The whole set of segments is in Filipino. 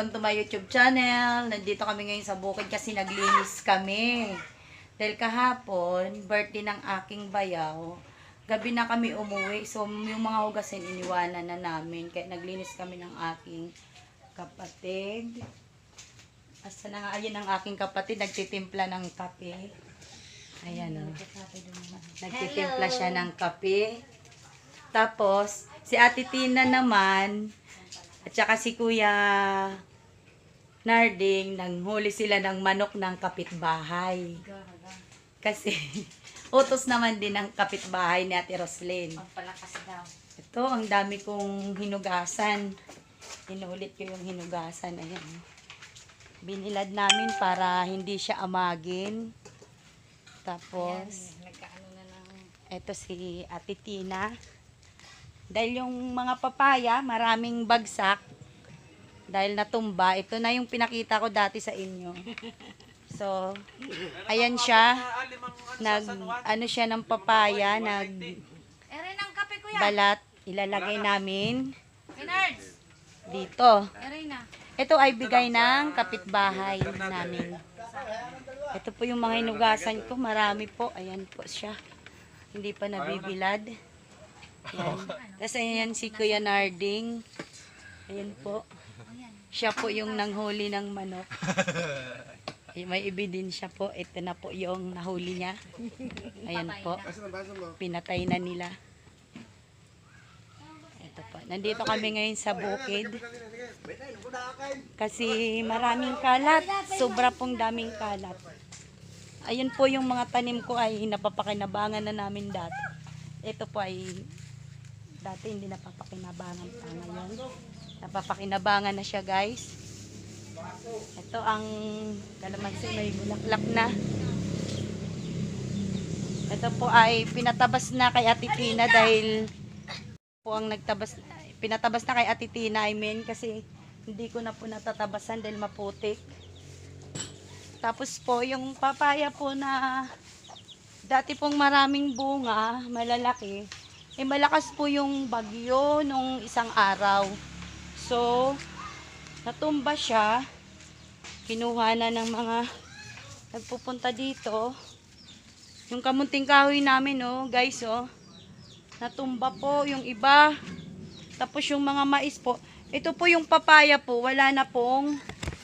Welcome to my YouTube channel. Nandito kami ngayon sa bukid kasi naglinis kami. Dahil kahapon, birthday ng aking bayaw. Gabi na kami umuwi. So, yung mga hugasin iniwanan na namin. Kaya naglinis kami ng aking kapatid. Asa na nga, ayun ang aking kapatid. Nagtitimpla ng kape. Ayan o. Nagtitimpla siya ng kape. Tapos, si Ate Tina naman, at saka si Kuya Narding, nanghuli sila ng manok ng kapitbahay. Kasi, utos naman din ng kapitbahay ni Ate Roslyn. Pagpalakas daw. Ito, ang dami kong hinugasan. Inulit ko yung hinugasan. Ayan. Binilad namin para hindi siya amagin. Tapos, ng... Ito si Ate Tina. Dahil yung mga papaya, maraming bagsak. Dahil natumba. Ito na yung pinakita ko dati sa inyo. So, ayan siya. Nag, ano siya ng papaya, nag balat. Ilalagay namin dito. Ito ay bigay ng kapitbahay namin. Ito po yung mga hinugasan ko. Marami po. Ayan po siya. Hindi pa nabibilad. Yan. Tapos ayan si Kuya Narding. Ayan po. Siya po yung nanghuli ng manok. Ay, may ebidensya po. Ito na po yung nahuli niya. Ayan po. Pinatay na nila. Ito po. Nandito kami ngayon sa bukid. Kasi maraming kalat. Sobra pong daming kalat. Ayun po yung mga tanim ko ay napapakinabangan na namin dati. Ito po ay dati hindi napapakinabangan pa ngayon. Napapakinabangan na siya guys. Ito ang kalamansi may bulaklak na. Ito po ay pinatabas na kay Ate Tina dahil po ang nagtabas pinatabas na kay Ate Tina I mean kasi hindi ko na po natatabasan dahil maputik. Tapos po yung papaya po na dati pong maraming bunga, malalaki, eh malakas po yung bagyo nung isang araw. So, natumba siya. Kinuha na ng mga nagpupunta dito. Yung kamunting kahoy namin, oh, guys, oh. Natumba po yung iba. Tapos yung mga mais po. Ito po yung papaya po, wala na pong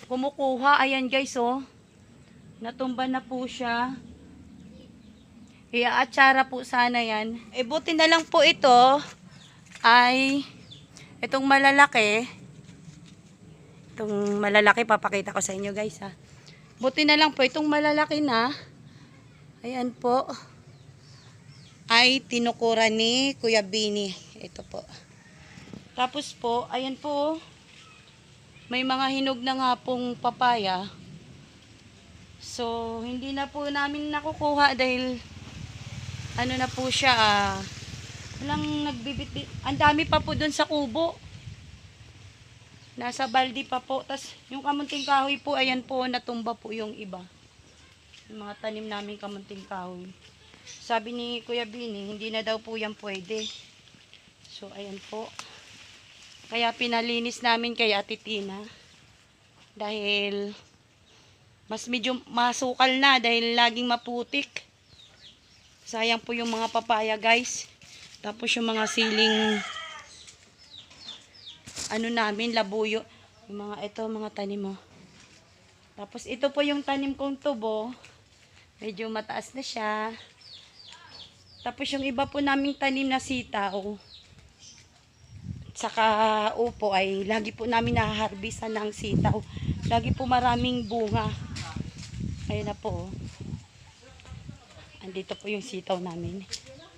kumukuha. Ayan, guys, oh. Natumba na po siya. Iaatsara po sana yan. E buti na lang po ito ay itong malalaki. Itong malalaki, papakita ko sa inyo guys ha. Buti na lang po itong malalaki na. Ayan po. Ay tinukuran ni Kuya Bini. Ito po. Tapos po, ayan po. May mga hinog na nga pong papaya. So, hindi na po namin nakukuha dahil ano na po siya, ah, walang nagbibit Ang dami pa po dun sa kubo. Nasa baldi pa po. tas yung kamunting kahoy po, ayan po, natumba po yung iba. Yung mga tanim namin kamunting kahoy. Sabi ni Kuya Bini, hindi na daw po yan pwede. So, ayan po. Kaya pinalinis namin kay Ate Tina. Dahil mas medyo masukal na dahil laging maputik. Sayang po yung mga papaya guys. Tapos yung mga siling ano namin, labuyo. Yung mga ito, mga tanim mo. Tapos ito po yung tanim kong tubo. Medyo mataas na siya. Tapos yung iba po naming tanim na sitaw. Saka upo ay lagi po namin nahaharbisan ng sitaw. Lagi po maraming bunga. Ayun na po. oh. Andito po yung sitaw namin.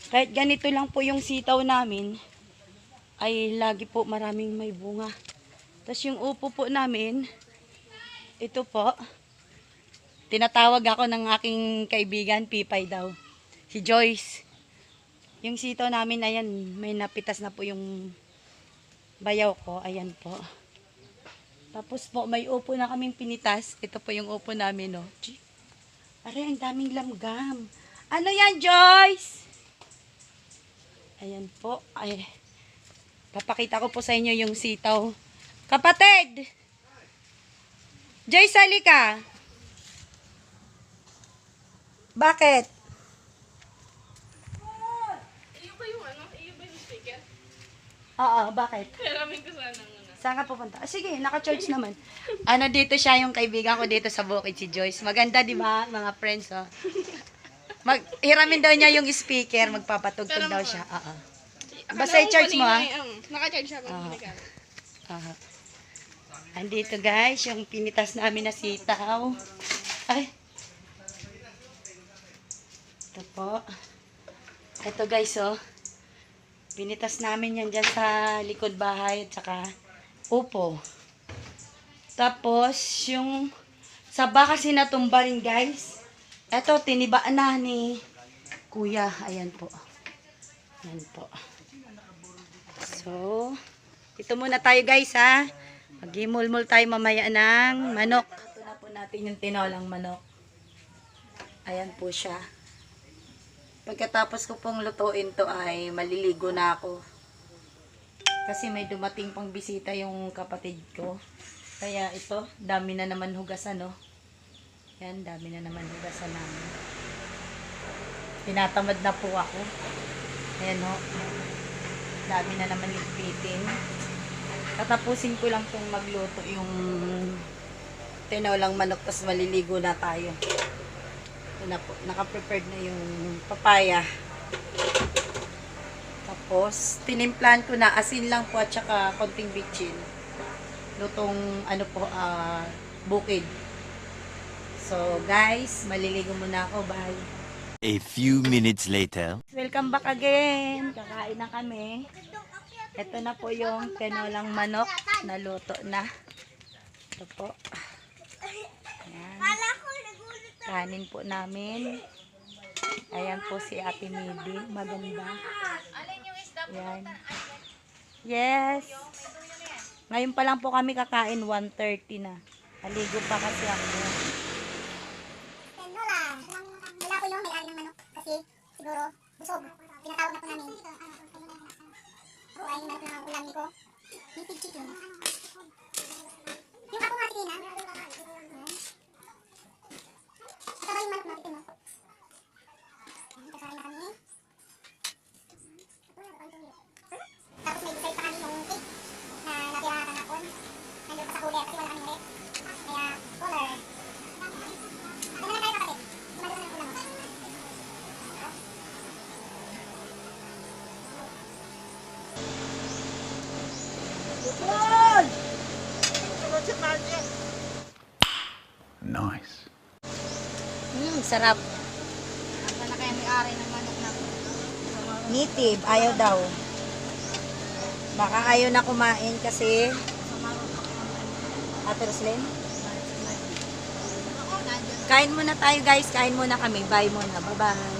Kahit ganito lang po yung sitaw namin, ay lagi po maraming may bunga. Tapos yung upo po namin, ito po, tinatawag ako ng aking kaibigan, Pipay daw. Si Joyce. Yung sitaw namin, ayan, may napitas na po yung bayaw ko. Ayan po. Tapos po, may upo na kaming pinitas. Ito po yung upo namin, no. Gee, Aray, ang daming lamgam. Ano yan, Joyce? Ayan po. Ay, papakita ko po sa inyo yung sitaw. Kapatid! Joyce, sali ka. Bakit? Iyo ba yung ano? Iyo ba yung speaker? Oo, bakit? Hiramin ko sana muna. Saan ka pupunta? Ah, sige, naka-charge naman. Ano, dito siya yung kaibigan ko dito sa bukid, si Joyce. Maganda, di ba, mga friends, oh. Mag, hiramin daw niya yung speaker, magpapatugtog daw siya. Oo. Basta i-charge mo, ah. Naka-charge ako. Ah. Halika. Aha. Andito guys, yung pinitas namin na sitaw. Ay. Ito po. Ito guys, oh. Pinitas namin yan dyan sa likod bahay at saka upo. Tapos, yung sa baka sinatumba rin guys. Ito, tinibaan na ni kuya. Ayan po. Ayan po. So, ito muna tayo guys ha. Magimulmul tayo mamaya ng manok. Ito na po natin yung tinolang manok. Ayan po siya. Pagkatapos ko pong lutuin to ay maliligo na ako. Kasi may dumating pang bisita yung kapatid ko. Kaya ito, dami na naman hugasan no. Yan, dami na naman hugasan namin. Tinatamad na po ako. Ayan ho. Dami na naman ligpitin. Tatapusin ko lang pong magluto yung tinolang manok tapos maliligo na tayo. Na po, naka-prepared na yung papaya. Tapos, tinimplan ko na asin lang po at saka konting bitchin. Lutong ano po, ah, bukid. So, guys, maliligo muna ako. Bye. A few minutes later. Welcome back again. Kakain na kami. Ito na po yung tinolang manok na luto na. Ito po. Ayan. Kanin po namin. Ayan po si Ate Midi. Maganda. Ayan. Yes. Ngayon pa lang po kami kakain 1.30 na. Aligo pa kasi ako. Yan, wala. Wala ko yung may-ari ng manok kasi siguro busog. Tinatawag na po namin. Oo, ay manok na ulamin ko. Native chicken. Yung ako nga tina. Ito ba yung manok natin mo? Ayan, Kakain na kami. Tapos may decide pa kami yung cake na natira kahapon. Nandun pa sa cooler kasi wala kaming rep. Kaya cooler. Ano na tayo kapatid? Tumagal na ng ulam mo. Nice. Hmm, sarap. Asa na kaya may-ari ng manok na Native, ayaw daw. Baka ayaw na kumain kasi Ate Roslyn? Kain muna tayo guys, kain muna kami. Bye muna, bye-bye.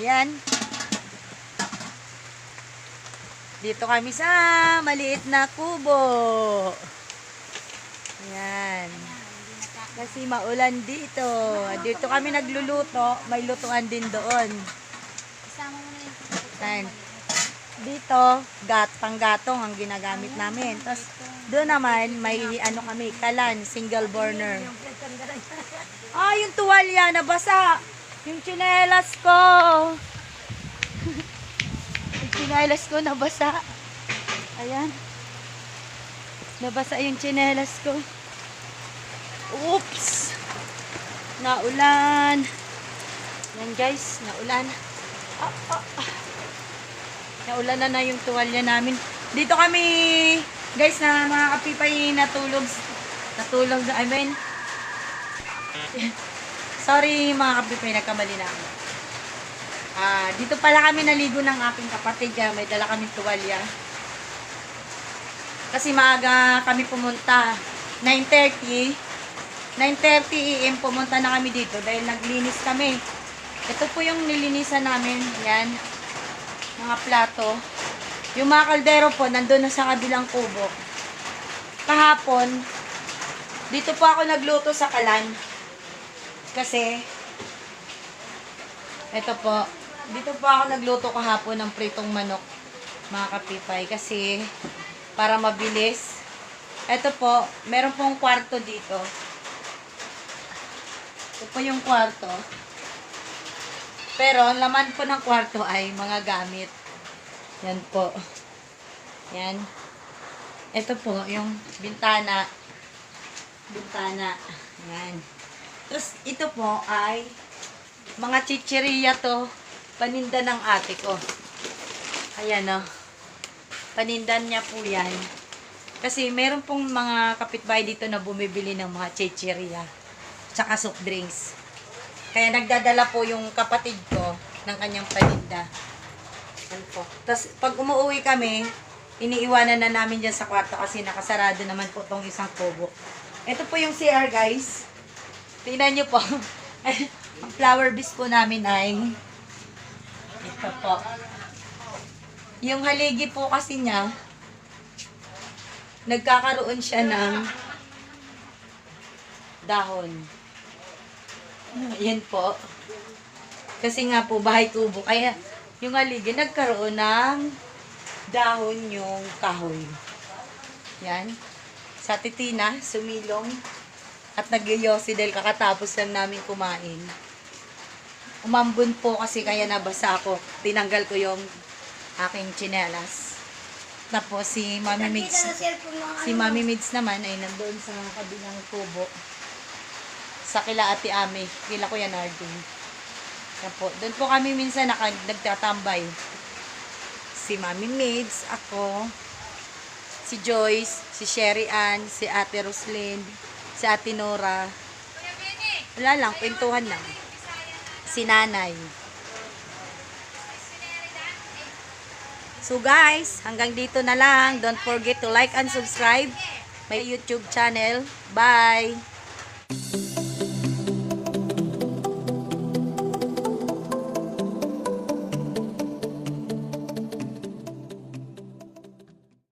Ayan. Dito kami sa maliit na kubo. Ayan. Kasi maulan dito. Dito kami nagluluto. May lutuan din doon. Ayan. Dito, gat, panggatong ang ginagamit namin. Tapos, doon naman, may ano kami, kalan, single burner. Ah, yung tuwalya, nabasa. Yung tsinelas ko. yung tsinelas ko, nabasa. Ayan. Nabasa yung tsinelas ko. Oops! Naulan. Yan guys, naulan. Ah, ah, ah. Naulan na na yung tuwalya namin. Dito kami, guys, na mga kapipay natulog. Natulog na, I mean, sorry mga kapipay, nagkamali na ako. Ah, dito pala kami naligo ng aking kapatid, may dala kaming tuwalya. Kasi maaga kami pumunta. 9.30. 9.30 AM pumunta na kami dito dahil naglinis kami. Ito po yung nilinisan namin. Yan. Mga plato. Yung mga kaldero po, nandun na sa kabilang kubo. Kahapon, dito po ako nagluto sa kalan. Kasi, ito po, dito po ako nagluto kahapon ng pritong manok, mga kapipay. Kasi, para mabilis. Ito po, meron pong kwarto dito. Ito po yung kwarto. Pero, laman po ng kwarto ay mga gamit. Yan po. Yan. Ito po, yung bintana. Bintana. Yan. Tapos, ito po ay mga chichiriya to. Paninda ng ate ko. Ayan o. Panindan niya po yan. Kasi meron pong mga kapitbahay dito na bumibili ng mga chichiriya. Tsaka soft drinks. Kaya nagdadala po yung kapatid ko ng kanyang paninda. Yan po. Tapos, pag umuwi kami, iniiwanan na namin dyan sa kwarto kasi nakasarado naman po tong isang kubo. Ito po yung CR, guys. Tingnan nyo po. Ang flower base po namin ay ito po. Yung haligi po kasi niya, nagkakaroon siya ng dahon. Yan po. Kasi nga po, bahay kubo. Kaya, yung haligi, nagkaroon ng dahon yung kahoy. Yan. Sa titina, sumilong. At nagyoyosi dahil kakatapos lang namin kumain. Umambon po kasi kaya nabasa ako. Tinanggal ko yung aking tsinelas. Tapos si Mami Mids, si Mami Mids naman ay nandoon sa kabilang kubo. Sa kila Ate Ami, kila ko yan Arjun. Yan po. Doon po kami minsan naka, nagtatambay. Si Mami Mids, ako, si Joyce, si Sherry Ann, si Ate Roslyn, si Ate Nora. Wala lang, kwentuhan lang. Si Nanay. So guys, hanggang dito na lang. Don't forget to like and subscribe my YouTube channel. Bye!